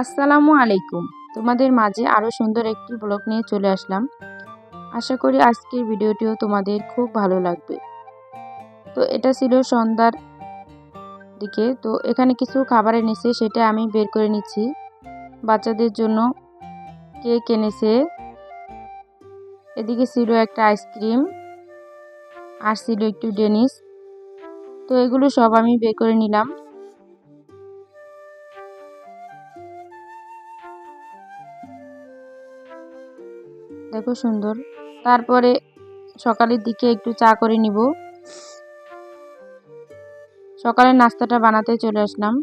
আসসালামু আলাইকুম। তোমাদের মাঝে আরও সুন্দর একটি ব্লগ নিয়ে চলে আসলাম। আশা করি আজকের ভিডিওটিও তোমাদের খুব ভালো লাগবে। তো এটা ছিল সন্ধ্যার দিকে। তো এখানে কিছু খাবার এনেছে, সেটা আমি বের করে নিচ্ছি। বাচ্চাদের জন্য কেক এনেছে। এদিকে ছিল একটা আইসক্রিম আর ছিল একটু ডেনিস। তো এগুলো সব আমি বের করে নিলাম। দেখো সুন্দর। তারপরে সকালের দিকে একটু চা করে নিব। সকালের নাস্তাটা বানাতে চলে আসলাম।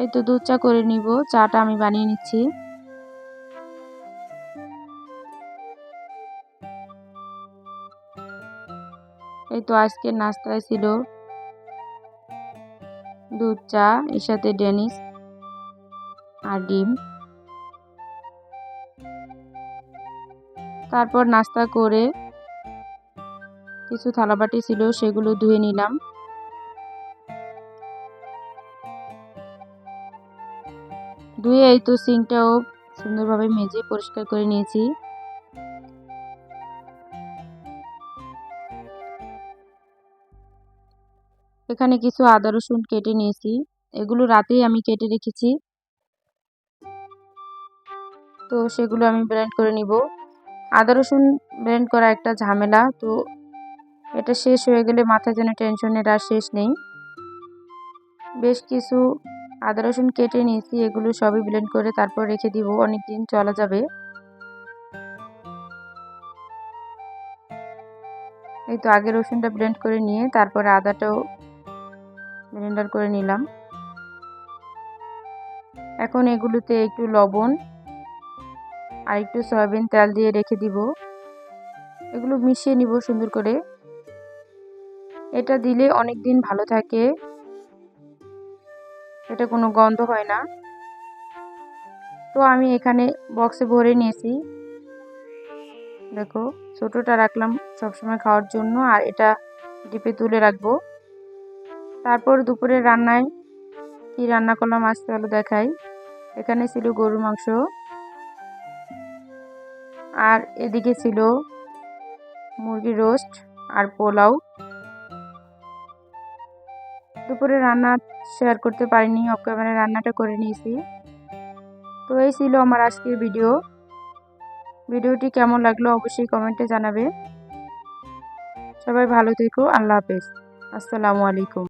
এই তো দুধ চা করে নিব। চাটা আমি বানিয়ে নিচ্ছি। এই তো আজকের নাস্তায় ছিল দুধ চা, এর সাথে ডেনিস আর ডিম। তারপর নাস্তা করে কিছু থালাবাটি ছিল, সেগুলো ধুয়ে নিলাম। ধুয়ে এই তো সিংটাও সুন্দরভাবে মেজে পরিষ্কার করে নিয়েছি। এখানে কিছু আদা, রসুন কেটে নিয়েছি। এগুলো রাতেই আমি কেটে রেখেছি। তো সেগুলো আমি ব্লেন্ড করে নিব। আদা, রসুন ব্লেন্ড করা একটা ঝামেলা, তো এটা শেষ হয়ে গেলে মাথায় যেন টেনশনের আর শেষ নেই। বেশ কিছু আদা, রসুন কেটে নিয়েছি, এগুলো সবই ব্লেন্ড করে তারপর রেখে দিব অনেক দিন চলা যাবে। এই তো আগে রসুনটা ব্লেন্ড করে নিয়ে তারপরে আদাটাও ব্লেন্ডার করে নিলাম। এখন এগুলোতে একটু লবণ আর একটু সয়াবিন তেল দিয়ে রেখে দিব। এগুলো মিশিয়ে নিব সুন্দর করে। এটা দিলে অনেক দিন ভালো থাকে। এটা কোনো গন্ধ হয় না। তো আমি এখানে বক্সে ভরে নিয়েছি। দেখো, ছোটোটা রাখলাম সবসময় খাওয়ার জন্য আর এটা ডিপে তুলে রাখব। তারপর দুপুরে রান্নায় কি রান্না করলাম আজকে হলো দেখাই। এখানে ছিল গরুর মাংস। আর এদিকে ছিল মুরগির রোস্ট আর পোলাও। দুপুরে রান্না শেয়ার করতে পারিনি অফ ক্যামেরায় রান্নাটা করে নিয়েছি। তো এই ছিল আমার আজকের ভিডিও ভিডিওটি কেমন লাগল অবশ্যই কমেন্টে জানাবে। সবাই ভালো থেকো, আল্লাহ হাফেজ। আসসালামু আলাইকুম।